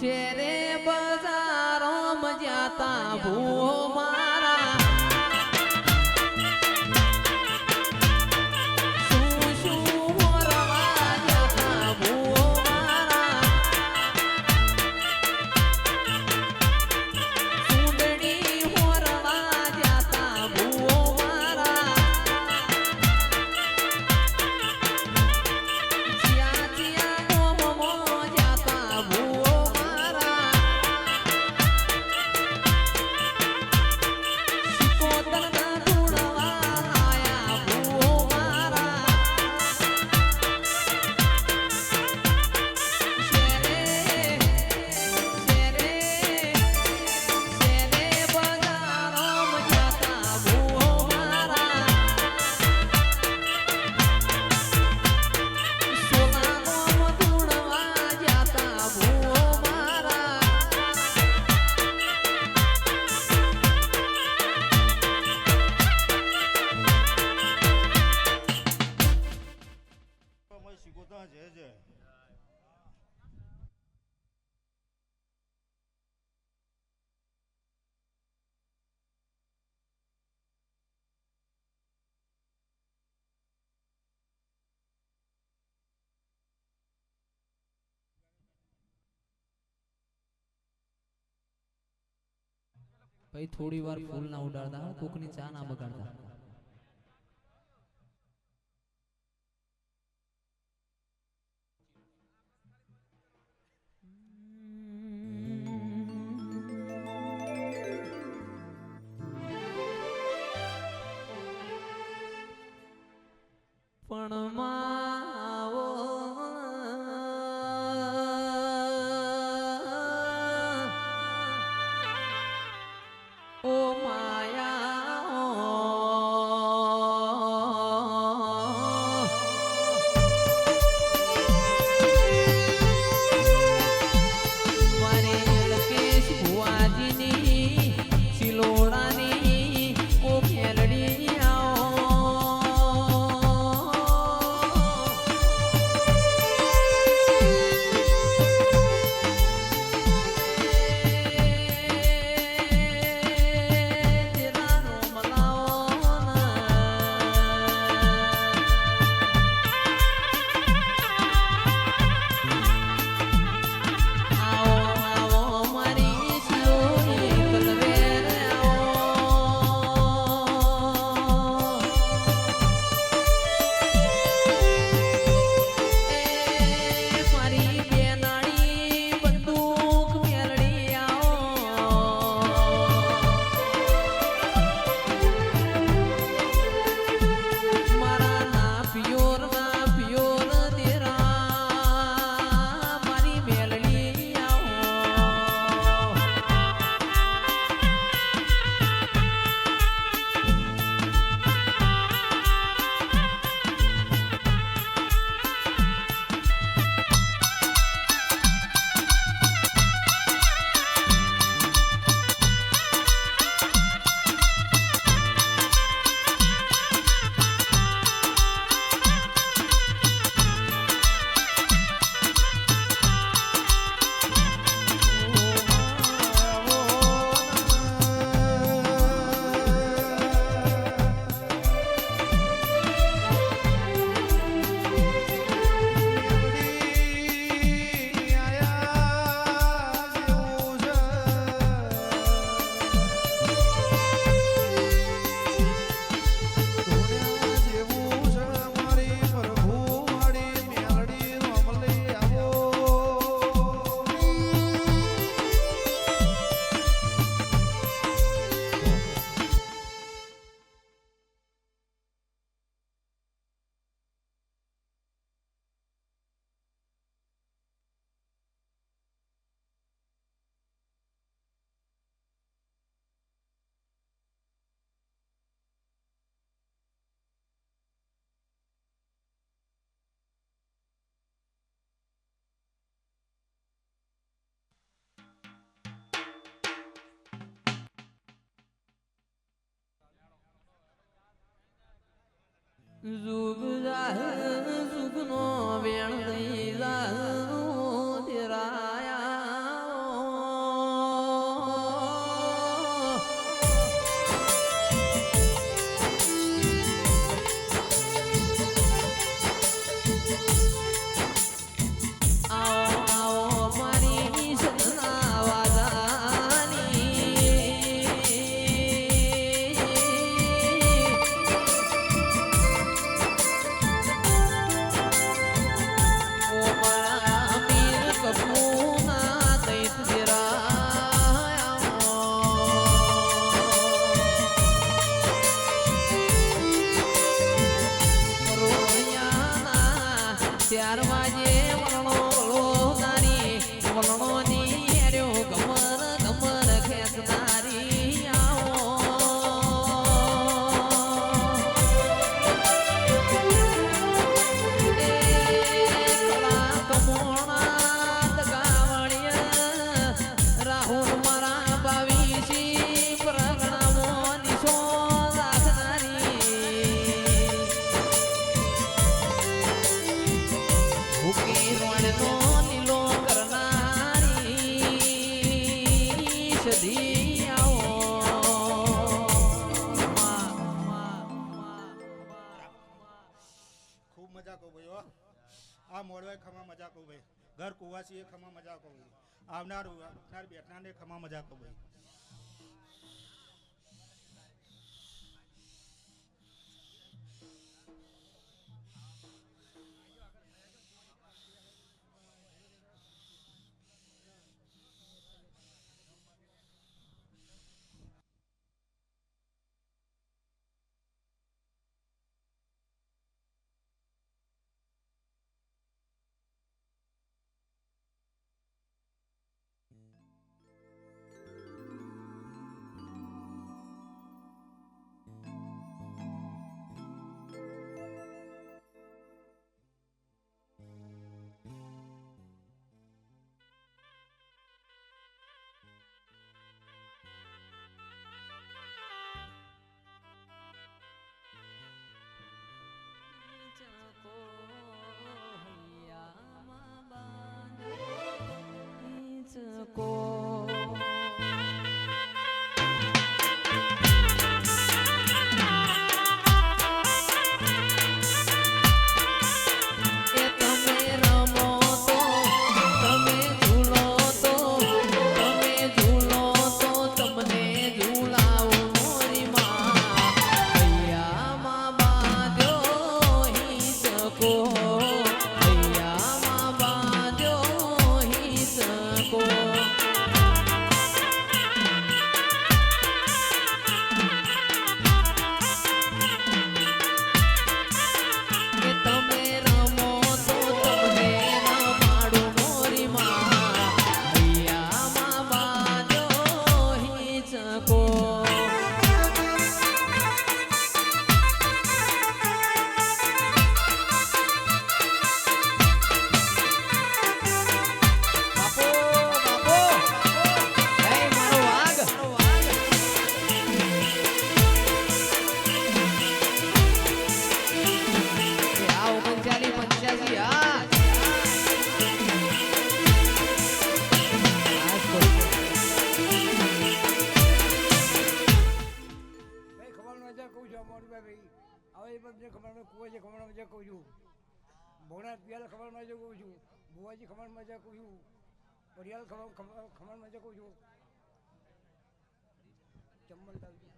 શેરે બજારો મજાતા ભૂ પછી થોડી વાર ફૂલ ના ઉડાડતા કોકની ચા ના બગાડતા. Üzü güzel મજાક ઊભી આ મોડવાય ખમા મજાક ભાઈ ઘર કુવાસીએ ખમા મજાક ઊભી. આવનાર આવનાર બેઠનારને ખમા મજાક ભાઈ મજા કહું છું. ભોણા પિયાલ ખબર મજા કહું છું. બુવાજી ખમણ મજા કહું છું. પરિયાલ ખમણ ખમણ મજા કહું છું. ચંબલ લાવજો.